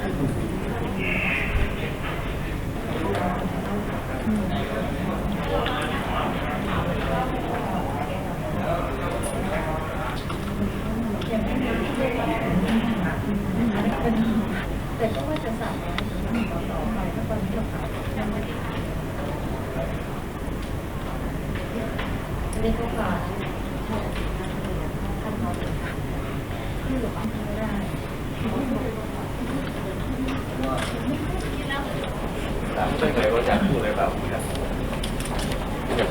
แต่ก็ว่าจะสั่งนะต่อไปถ้าตอนนี้เราขายยังไม่ได้ขายอันนี้ก็ขายขั้นตอนที่หลวงไม่ได้ ถามได้ไงว่าอยากพูดอะไรเปล่าอยาก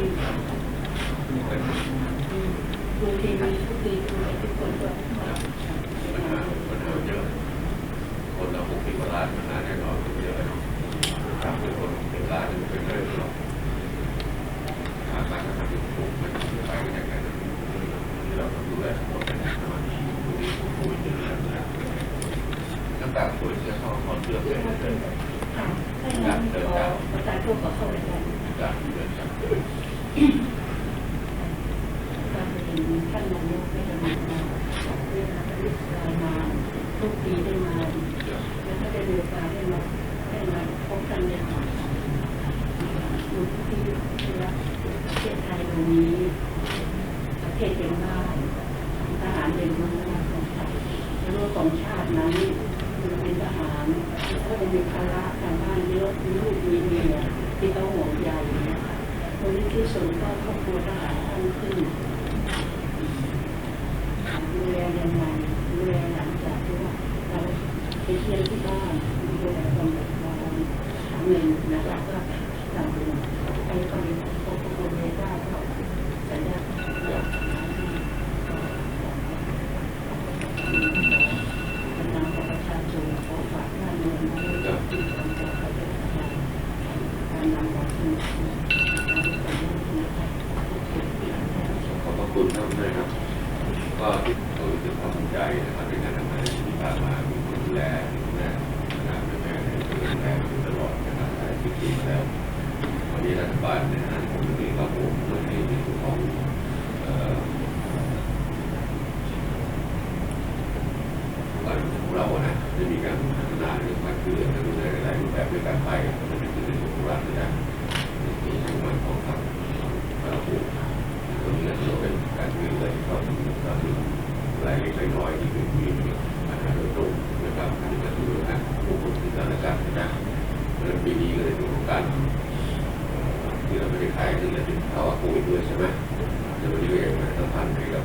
จากเดินจากการเป็นท่านนายกได้มาเวลาได้มาทุกปีได้มาแล้วก็ได้มีโอกาสได้มาได้มาพบกันเรียอยู่ที่ที่รักประเทศไทยวันนี้ประเทศเป็นบ้านทหารเป็นเมืองของไทยแล้วก็ของชาตินั้นมันเป็นทหารก็จาระทางบ้นเยอะมีลูกมีเมีย ที่ต้องห่วงใยนะคะ วันนี้ที่สุดก็ครอบครัวทหารท่านขึ้นดูแลยังไงดูแลหลังจากที่ว่าเราไปเที่ยวที่บ้านดูแลความเดือดร้อนหาเงินนะคะก็จำเป็นไปไปพบกับคนไม่ได้ก็จะได้ เป็นนามของประชาชนขอฝากหน้าเมืองไว้ที่ทางการประเทศไทยการนำของคุณการเป็นผู้นะคะ ขอบพระ คุณท่านด้วยครับ ก็ที่เราถึงความสนใจนะครับในการทำงานที่ผ่านมามีคนดูแลดูแลนะครับแม่ดูแลตลอดนะครับหลายสิบปีมาแล้ววันนี้รัฐบาลในฐานะผมเองก็ผมเพื่อให้ในส่วนของเอ่อการของเรานะจะมีการพัฒนาเรื่องการช่วยเหลือการดูแลหลายรูปแบบด้วยกันไปมันเป็นในส่วนของรัฐนะในส่วนของมันของทางกระท รงนี้ก็ถือเป็นการช่วยเหลือเขาก็คือรายเล็กรายน้อยที่เป็นมีปัญหาโดยตรงนะครับอันนี้ก็ถือว่าการควบคุมสถานการณ์นะเราะฉะนั้นปีนี้ก็เลยเป็นโครงการที่เราไม่ได้ขายที่เราเป็นภาวะโควิดด้วยใช่ไหมจะมาช่วยประชาสัมพันธ์ให้กับ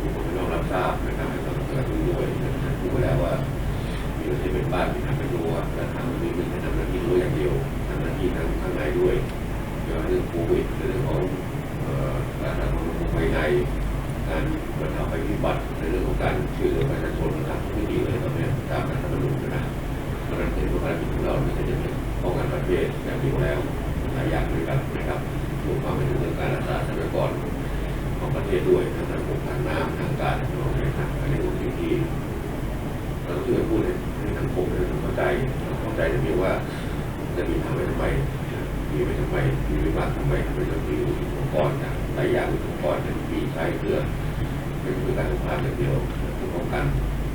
ผู้คนที่ต้องรับทราบนะครับให้ต้องกระตุ้ด้วยรับพูดไปแล้วว่ามีหน้าที่เป็นบ้านมีทางเป็นรั้วและทางนี้มีทำหน้าที่รั้วอย่างเดียวทำหน้าที่ทางข้างในด้วยเรื่องโควิดเรื่องของ การทำงานภายในการบรรเทาภัยพิบัติในเรื่องของการช่วยเหลือประชาชนนะครับไม่ดีเลยตอนนี้ตามรัฐธรรมนูญนะเพราะฉะนั้นในภารกิจของเราไม่ใช่จะเป็นป้องกันประเทศอย่างเดียวแล้วหลายอย่างด้วยกันนะครับรวมความไปถึงเรื่องการรักษาทรัพยากรของประเทศด้วยทางระบบทางน้ำทางการทางอะไรนะอันนี้เป็นสิ่งที่เราช่วยพูดให้ให้งคมได้เข้าใจเข้าใจจะมีว่าจะมีทางไปทำไมมีไว้ทำไมมีไว้บ้างทำไมทำไมต้องมีอุปกรณ์นะ หลายอย่างอุปกรณ์เนี่ยมีใช้เพื่อเป็นเพื่อการสงครามอย่างเดียวเพื่อป้องกัน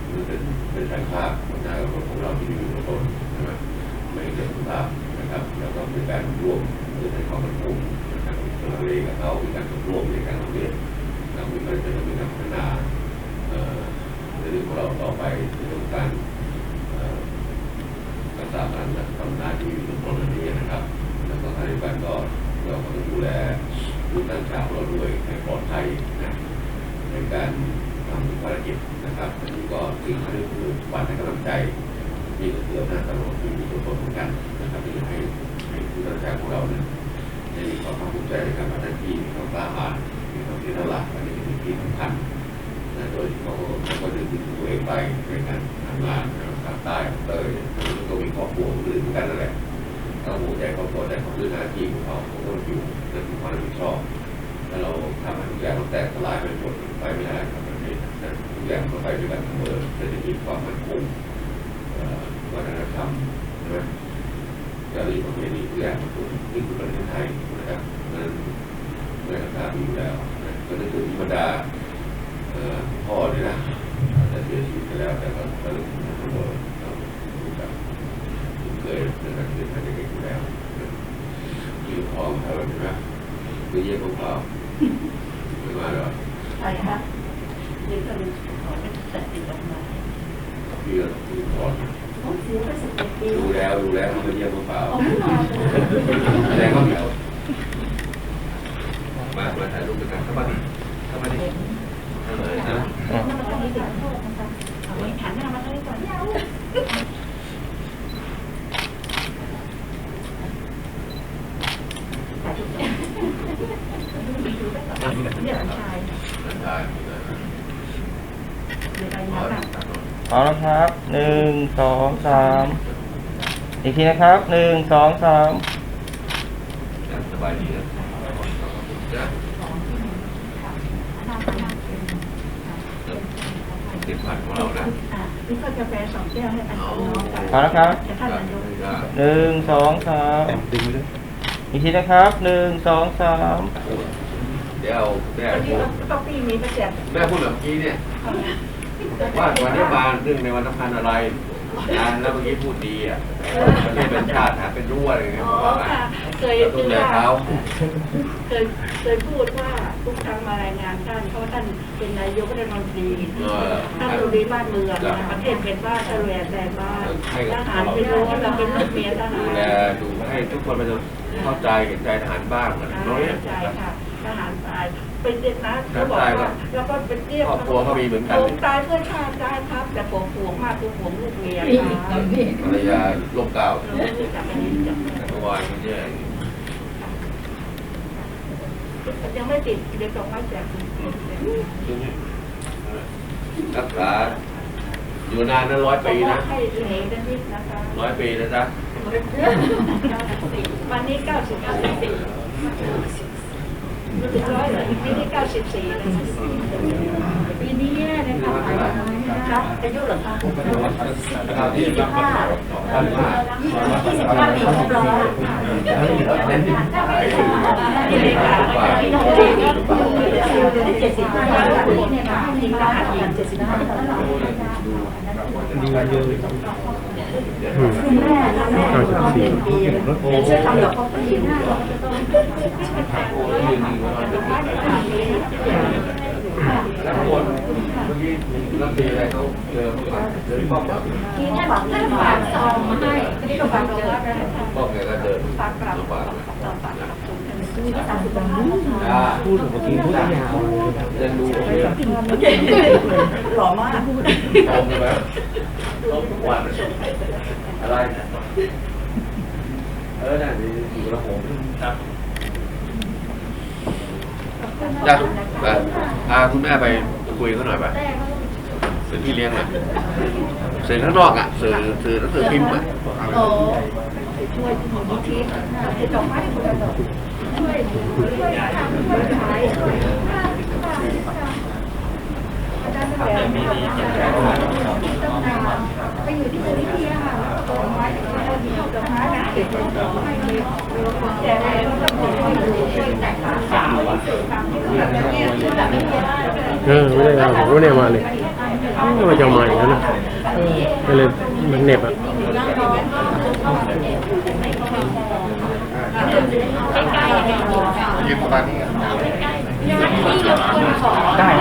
หรือเป็นเป็นสายภาพของเราของเราที่มีอยู่ในตนนะครับไม่ให้เกิดสงครามนะครับแล้วก็เป็นการร่วมเพื่อให้ความมั่นคงนะครับเราเองกับเขามีการร่วมในการทำเรียนเรามีการจะมีการพัฒนาเอ่อในเรื่องของเราต่อไปในเรื่องการรักษาการทำหน้าที่อยู่ตรงนี้นะครับ แล้วก็ขณะเดียวกันก็ เราก็ต้องดูแลลูกตั้งชาวเราด้วยให้ปลอดภัยนะในการทำภารกิจนะครับอันนี้ก็สิ่งที่คือหวานให้กำลังใจนี่ก็คืออำนาจตำรวจที่มีตัวตนเหมือนกันนะครับที่ให้ให้ผู้ตั้งชาวของเราเนี่ยได้มีความภาคภูมิใจในการทำหน้าที่มีความกล้าหาญมีความเพียรที่สำคัญนะโดยเขาเขาก็ดึงตัวเองไปในการทำงานนะครับภาคใต้เตยก็มีครอบครัวอื่นเหมือนกันนั่นแหละ ถ้าหัวใจครอบครัวแต่เขาด้วยหน้าที่ของเขาขาต้องอยู่นั่นคือความรับผิดชอบถ้าเราทำทุกอย่างมันแตกสลายไปหมดไปไม่ได้ครับประเทศนั้นทุกอย่างมันไปด้วยกันเสมอเศรษฐกิจความมั่นคงวัฒนธรรมใช่ไหมจารีตประเพณีทุกอย่างมันนี่คือประเทศไทยนะครับนั้นเมื่อทราบอยู่แล้วก็นึกถึงธรรมดาพ่อเนี่ยนะแต่เสียชีวิตไปแล้วแต่ก็ก็นึกถึงทั้งหมด คุ้นเคยในการเกิดมาจากเด็กอยู่แล้วอยู่พร้อมเท่านั้นนะคือเยี่ยมพวกเราไม่มาหรอกใช่ครับนี่ก็มีขอเป็นตัดติดออกมาพี่ก็คือพร้อมผมเสียไปสิบเอ็ดปีดูแล้วดูแล้วมาเยี่ยมพวกเราเอาไม่มาเลยแสดงว่าเดี๋ยวมามาถ่ายรูปด้วยกันเข้ามาดิเข้ามาดิเข้ามานะเอาไว้ขันหน้ามาให้ก่อนเนี่ยชาย ได้ เดี๋ยวไป อ๋อ นะ พร้อมนะครับหนึ่งสองสามอีกทีนะครับหนึ่งสองสามสบายดีนะนะติดผ่านของเรานะอะนี่ก็กาแฟสองแก้วให้ท่านน้องกับพร้อมนะครับท่านนายกหนึ่งสองสามอีกทีนะครับหนึ่งสองสามเดี๋ยวแม่วันพูนี้ดก็ปีมีประแจกแม่พูดแบบนี้เนี่ย ว่าวันนี้มาเรื่องในวันสำคัญอะไรนะแล้วเมื่อกี้พูดดีอะประเทศเป็นชาติหาเป็นรู้อะไรเงี้ยอ๋ผอมว่าค่ะเคยเราต้คือองแลว่าเขาเคยเคยพูดว่าทุกครั้งมารายงานท่านเพราะท่านเป็นนายกรัฐมนตรีท่านดูดีบ้านเมืองนะประเทศเป็นบ้านทะเลแต่บ้านทหารไม่รู้ว่าเราเป็นลูกเมียทหาดูรแลดูให้ทุกคนมันจะเข้าใจเห็นใจทหารบ้างอะไรน้อยใช่ค่ะท หารตายเป็นเด็กนะเขาบอกว่าแล้วก็เป็นเตี้ยครอบครัวก็มีเหมือนกันผมตายเพื่อชาติได้ครับ แต่ผมห่วงมากคือห่วงลูกเมียครับภรรยาลมเก่าเราไม่รู้จักอันนี้จักแต่เมื่อวานมันแย่ยังไม่ติดเดี๋ยวส่งมาแจกรักษาอยู่นานนะร้อยปีนะให้เหนกันนิดนะคะร้อยปีนะจ๊ะวันนี้เก้าสิบสี่รู้ สึกร้อยเลยปีนี้เก้าสิบสี่เลยปีนี้แย่เลยค่ะครับอายุเหรอคะข่าวที่รับมาท่านมายี่สิบห้าปีครบร้อยเน้นที่ขายนี่เลยค่ะพี่น้องเองก็เจ็ดสิบห้าปีเนี่ยนะจริงๆทหารเองเจ็ดสิบห้าตลอดดีเยอะเลยคุณแม่นะแม่ตอนเป็ นปีจะช่วยทำดอกข้าวปีหน้าเราจะต้องแล้วคนเมื่อกี้รัฐมนตรีอะไรเขาเจอเจอป้อมป้อมทีนี้บอกท่านฝากซองมาให้ที่โรงพยาบาลเจอแล้วนะคะป้อมแกก็เดินฝากกลับลำบากฝากกลับคุณกันสามสิบบาทจ้าพูดเมื่อกี้พูดยาวเดินดูโอเคหล่อมาก ชมใช่ไหมต้องทุกวันอะไรเออน่ะดีอยู่ละหงครับจ้าไปพาคุณแม่ไปคุยเขาหน่อยไปเป็นพี่เลี้ยงหน่อยสื่อข้างนอกอะสื่อสื่อหนังสือพิมพ์อะโอ้ช่วยมูลนิธิติดดอกไม้คนละดอกช่วยช่วยทำช่วยขายช่วยอาจารย์ แสดงไปอยู่ที่มูลนิธิค่ะดอกไม้ดอกไม้นะเก็บดอกไม้ให้แต่อะไรก็ต้องบอกว่าช่วยแต่งสาวอะตามที่แบบนี้แบบนี้เออไม่ได้เอาผมก็ไม่ได้มาเลยไม่ว่าจะมาอย่างนั้นนะก็เลยมันเหน็บอะยืมประมาณนี้ได้ครับ